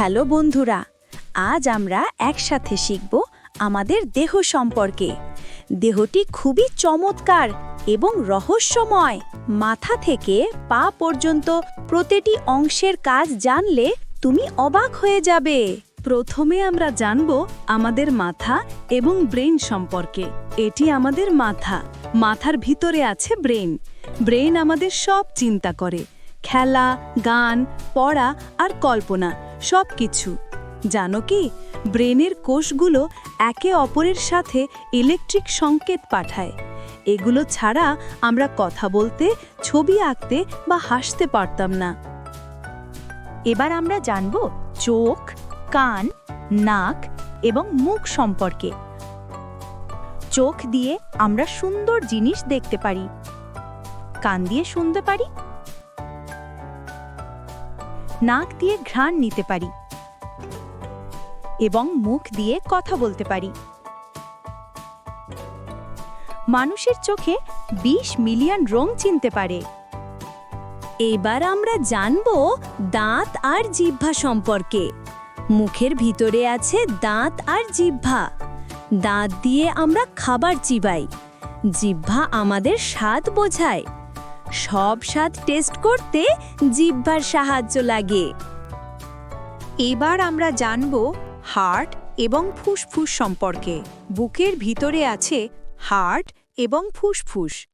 Hello বন্ধুরা, আজ আমরা একসাথে শিখব আমাদের দেহ সম্পর্কে। দেহটি খুবই চমৎকার এবং রহস্যময়। মাথা থেকে পা পর্যন্ত প্রতিটি অংশের কাজ জানলে তুমি অবাক হয়ে যাবে। প্রথমে আমরা জানব আমাদের মাথা এবং ব্রেন সম্পর্কে। এটি আমাদের মাথা। মাথার ভিতরে আছে ব্রেন। ব্রেন আমাদের সব চিন্তা করে। খেলা, গান, পড়া আর কল্পনা সব কিছু জানো কি? ব্রেনের কোষগুলো একে অপরের সাথে ইলেকট্রিক সংকেত পাঠায়। এগুলো ছাড়া আমরা কথা বলতে, ছবি আঁকতে বা হাসতে পারতাম না। এবার আমরা জানব চোখ, কান, নাক এবং মুখ সম্পর্কে। চোখ দিয়ে আমরা সুন্দর জিনিস দেখতে পারি। কান দিয়ে শুনতে পারি নাক দিয়ে ঘ্রাণ নিতে পারি এবং মুখ দিয়ে কথা বলতে পারি। মানুষের চোখে ২০ মিলিয়ন রং চিনতে পারে। এবার আমরা জানব দাঁত আর জিহ্বা সম্পর্কে। মুখের ভিতরে আছে দাঁত আর জিহ্বা। দাঁত দিয়ে আমরা খাবার চিবাই। জিহ্বা আমাদের স্বাদ বোঝায়। সব স্বাদ টেস্ট করতে জিহ্বার সাহায্য লাগে। এবার আমরা জানব হার্ট এবং ফুসফুস সম্পর্কে। বুকের ভিতরে আছে হার্ট এবং ফুসফুস।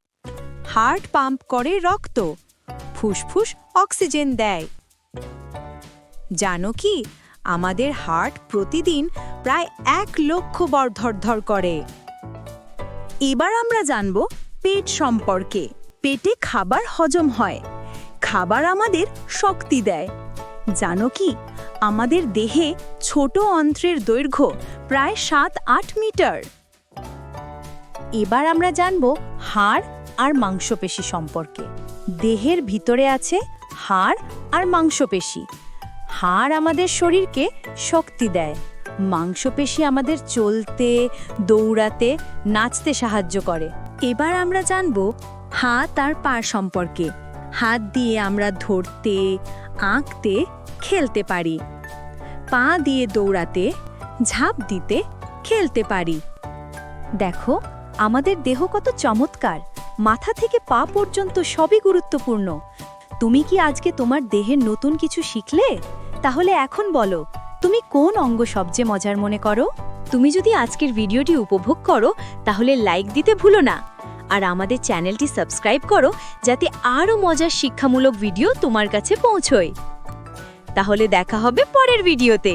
হার্ট পাম্প করে রক্ত, ফুসফুস অক্সিজেন দেয়। জানো কি? আমাদের হার্ট প্রতিদিন প্রায় এক লক্ষ বার ধরধর করে। এবার আমরা জানব পেট সম্পর্কে। পেটে খাবার হজম হয়। খাবার আমাদের শক্তি দেয়। জানো কি? আমাদের দেহে ছোট অন্ত্রের দৈর্ঘ্য প্রায় সাত আট মিটার। এবার আমরা জানব হাড় আর মাংসপেশি সম্পর্কে। দেহের ভিতরে আছে হাড় আর মাংসপেশি। হাড় আমাদের শরীরকে শক্তি দেয়। মাংসপেশি আমাদের চলতে, দৌড়াতে, নাচতে সাহায্য করে। এবার আমরা জানব হাত আর পা সম্পর্কে। হাত দিয়ে আমরা ধরতে, আঁকতে, খেলতে পারি। পা দিয়ে দৌড়াতে, ঝাঁপ দিতে, খেলতে পারি। দেখো, আমাদের দেহ কত চমৎকার। মাথা থেকে পা পর্যন্ত সবই গুরুত্বপূর্ণ। তুমি কি আজকে তোমার দেহের নতুন কিছু শিখলে? তাহলে এখন বলো, তুমি কোন অঙ্গ সবচেয়ে মজার মনে করো? তুমি যদি আজকের ভিডিওটি উপভোগ করো, তাহলে লাইক দিতে ভুলো না। আর আমাদের চ্যানেলটি সাবস্ক্রাইব করো যাতে আরও মজার শিক্ষামূলক ভিডিও তোমার কাছে পৌঁছয়। তাহলে দেখা হবে পরের ভিডিওতে।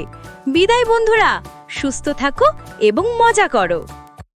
বিদায় বন্ধুরা, সুস্থ থাকো এবং মজা করো।